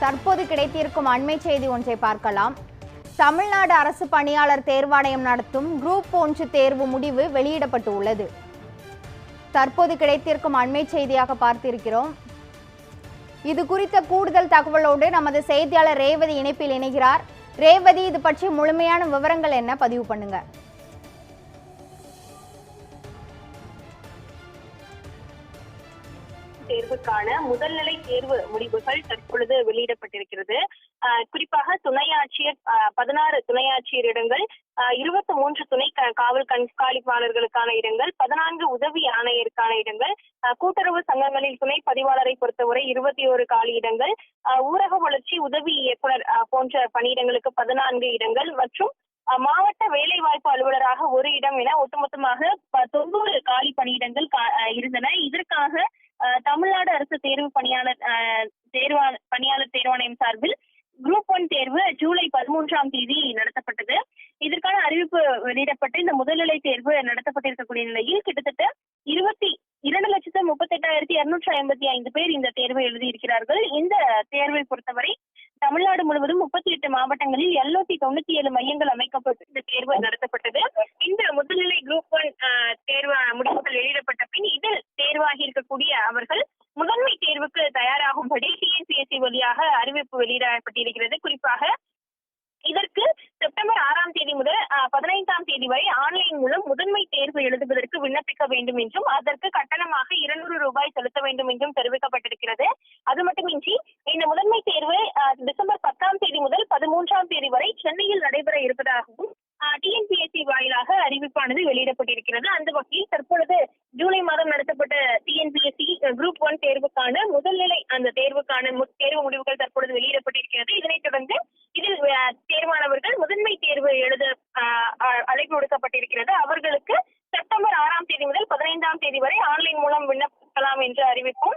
தற்போது கிடைத்திருக்கும் அண்மை செய்தி ஒன்றை பார்க்கலாம். தமிழ்நாடு அரசு பணியாளர் தேர்வாணையம் நடத்தும் குரூப் ஒன்று தேர்வு முடிவு வெளியிடப்பட்டு உள்ளது தற்போது கிடைத்திருக்கும் அண்மை செய்தியாக பார்த்திருக்கிறோம். இது குறித்த கூடுதல் தகவலோடு நமது செய்தியாளர் ரேவதி இணைப்பில் இணைகிறார். ரேவதி இது பற்றி முழுமையான விவரங்கள் என்ன? பதிவு பண்ணுங்கள் தேர்வுக்கான முதல்நிலை தேர்வு முடிவுகள் தற்பொழுது வெளியிடப்பட்டிருக்கிறது. ஆஹ் குறிப்பாக துணை ஆட்சியர் பதினாறு துணை ஆட்சியர் இடங்கள் இருபத்தி மூன்று துணை க- காவல் கண்காணிப்பாளர்களுக்கான இடங்கள் பதினான்கு உதவி ஆணையருக்கான இடங்கள் கூட்டுறவு சங்கங்களில் துணை பதிவாளரை பொறுத்தவரை இருபத்தி ஒரு காலி இடங்கள் ஊரக வளர்ச்சி உதவி இயக்குனர் போன்ற பணியிடங்களுக்கு பதினான்கு இடங்கள் மற்றும் மாவட்ட வேலைவாய்ப்பு அலுவலராக ஒரு இடம் என ஒட்டுமொத்தமாக தொண்ணூறு காலி பணியிடங்கள் கா- இருந்தன. இதற்காக தமிழ்நாடு அரசு தேர்வு பணியாளர் தேர்வா பணியாளர் தேர்வாணையம் சார்பில் குரூப் ஒன் தேர்வு ஜூலை பதிமூன்றாம் தேதி நடத்தப்பட்டது. இதற்கான அறிவிப்பு வெளியிடப்பட்டு இந்த முதல்நிலை தேர்வு நடத்தப்பட்டிருக்கக்கூடிய நிலையில் கிட்டத்தட்ட இருபத்தி இரண்டு லட்சத்து முப்பத்தெட்டாயிரத்தி இருநூற்றி ஐம்பத்தி ஐந்து பேர் இந்த தேர்வை எழுதியிருக்கிறார்கள். இந்த தேர்வை பொறுத்தவரை தமிழ்நாடு முழுவதும் முப்பத்தி எட்டு மாவட்டங்களில் எழுநூத்தி தொண்ணூத்தி ஏழு மையங்கள் அமைக்கப்பட்டு இந்த தேர்வு நடத்தப்பட்டது. இந்த முதல்நிலை குரூப் ஒன் தேர்வு முடிவுகள் வெளியிடப்பட்ட பின் இதில் தேர்வாகி இருக்கக்கூடிய அவர்கள் முதன்மை தேர்வுக்கு தயாராகும்படி டிஎன்பிஎஸ்சி வழியாக அறிவிப்பு வெளியிடப்பட்டிருக்கிறது. குறிப்பாக இதற்கு செப்டம்பர் ஆறாம் தேதி முதல் பதினைந்தாம் தேதி வரை ஆன்லைன் மூலம் முதன்மை தேர்வு எழுதுவதற்கு விண்ணப்பிக்க வேண்டும் என்றும் அதற்கு கட்டணமாக இருநூறு ரூபாய் செலுத்த வேண்டும் என்றும் தெரிவிக்கப்பட்டிருக்கிறது. அது மட்டுமின்றி இந்த முதன்மை தேர்வு அஹ், டிசம்பர் பத்தாம் தேதி முதல் பதிமூன்றாம் தேதி வரை சென்னையில் நடைபெற இருப்பதாகவும் டிஎன்பிஎஸ்சி வாயிலாக அறிவிப்பானது வெளியிடப்பட்டிருக்கிறது. அந்த வகையில் தற்பொழுது ஜூலை மாதம் நடத்தப்பட்ட டிஎன்பிஎஸ்சி குரூப் ஒன் தேர்வுக்கான முதல்நிலை அந்த தேர்வுக்கான தேர்வு முடிவுகள் தற்பொழுது வெளியிடப்பட்டிருக்கிறது. இதனைத் தொடர்ந்து இதில் தேர்வானவர்கள் முதன்மை தேர்வு எழுத அழைப்பு விடுக்கப்பட்டிருக்கிறது. அவர்களுக்கு செப்டம்பர் ஆறாம் தேதி முதல் பதினைந்தாம் தேதி வரை ஆன்லைன் மூலம் விண்ணப்பிக்கலாம் என்று அறிவிப்போம்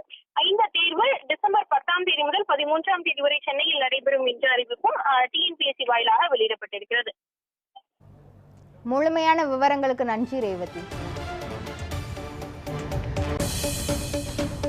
இந்த தேர்வு டிசம்பர் பத்தாம் தேதி முதல் பதிமூன்றாம் தேதி வரை சென்னையில் நடைபெறும் என்ற அறிவிப்பும் டிஎன்பிஎஸ்சி வாயிலாக வெளியிடப்பட்டிருக்கிறது. முழுமையான விவரங்களுக்கு நன்றி ரேவதி. フフフフ。